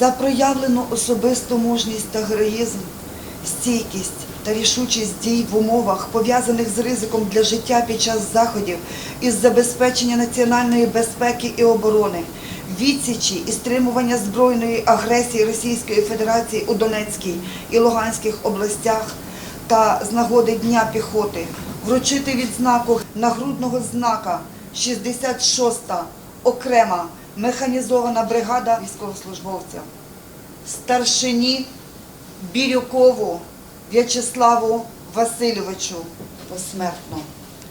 за проявлену особисту мужність та героїзм, стійкість та рішучість дій в умовах, пов'язаних з ризиком для життя під час заходів із забезпечення національної безпеки і оборони, відсічі і стримування збройної агресії Російської Федерації у Донецькій і Луганських областях та з нагоди Дня піхоти вручити відзнаку нагрудного знака 66-та окрема механізована бригада військовослужбовця старшині Бірюкову В'ячеславу Васильовичу посмертно.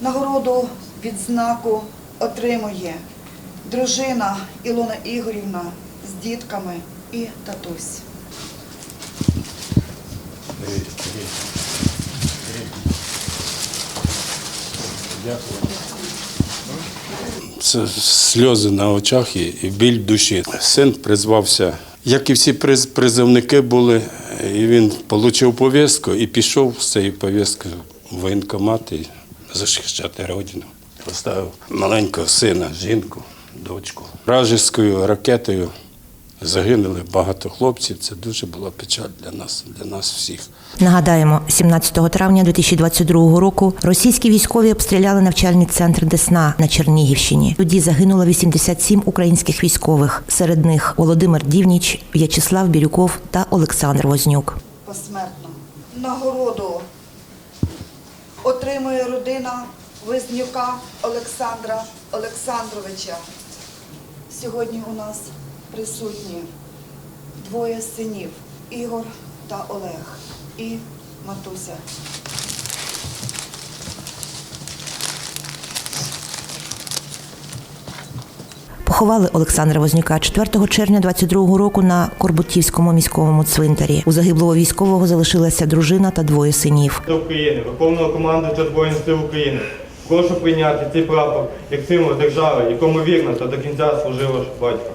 Нагороду відзнаку отримує дружина Ілона Ігорівна з дітками і татусь. Це сльози на очах і, біль душі. Син призвався, як і всі приз- призовники були, і він отримав повістку і пішов з цією повісткою в воєнкомат і захищати родину. Поставив маленького сина, жінку, дочку. Вражеською ракетою загинули багато хлопців. Це дуже була печаль для нас, для нас всіх. Нагадаємо, 17 травня 2022 року російські військові обстріляли навчальний центр Десна на Чернігівщині. Тоді загинуло 87 українських військових. Серед них Володимир Дівніч, В'ячеслав Бірюков та Олександр Вознюк. посмертно. Нагороду отримує родина Визнюка Олександра Олександровича. Сьогодні у нас присутні двоє синів Ігор та Олег і Матуся. Поховали Олександра Вознюка 4 червня 22-го року на Корбутівському міському цвинтарі. У загиблого військового залишилася дружина та двоє синів. До України, Верховного командувача Збройних сил України. Прошу прийняти цей прапор як символ держави, якому вірно та до кінця служив ваш батько.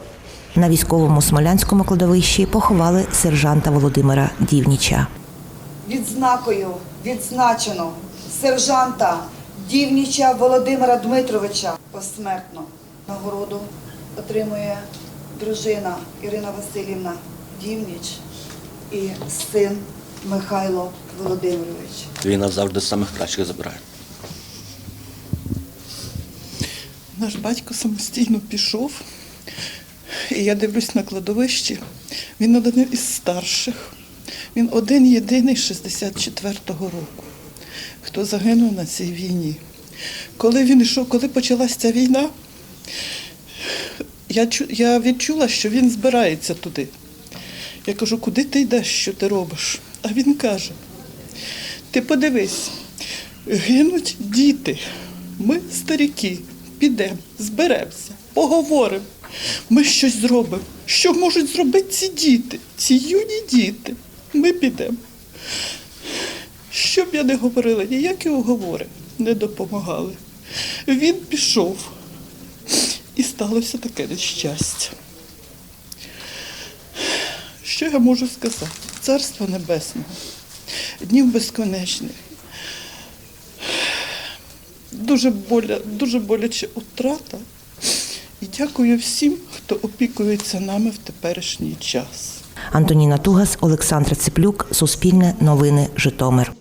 На військовому смолянському кладовищі поховали сержанта Володимира Дівніча. Відзнакою відзначено сержанта Дівніча Володимира Дмитровича посмертно. Нагороду отримує дружина Ірина Васильівна Дівніч і син Михайло Володимирович. Війна завжди самих кращих забирає. Наш батько самостійно пішов, і я дивлюсь на кладовищі. Він один із старших. Він один єдиний 64-го року, хто загинув на цій війні. Коли він йшов, коли почалася ця війна, я, я відчула, що він збирається туди. Я кажу, куди ти йдеш, що ти робиш? А він каже: ти подивись, гинуть діти. Ми, старіки, підемо, зберемося, поговоримо. Ми щось зробимо. Що можуть зробити ці діти, ці юні діти? Ми підемо. Що б я не говорила, ніякі уговори не допомагали. Він пішов, і сталося таке нещастя. Що я можу сказати? Царство Небесного, днів безконечних. Дуже, боля, дуже боляча утрата. Дякую всім, хто опікується нами в теперішній час. Антоніна Тугас, Олександр Циплюк, Суспільне новини, Житомир.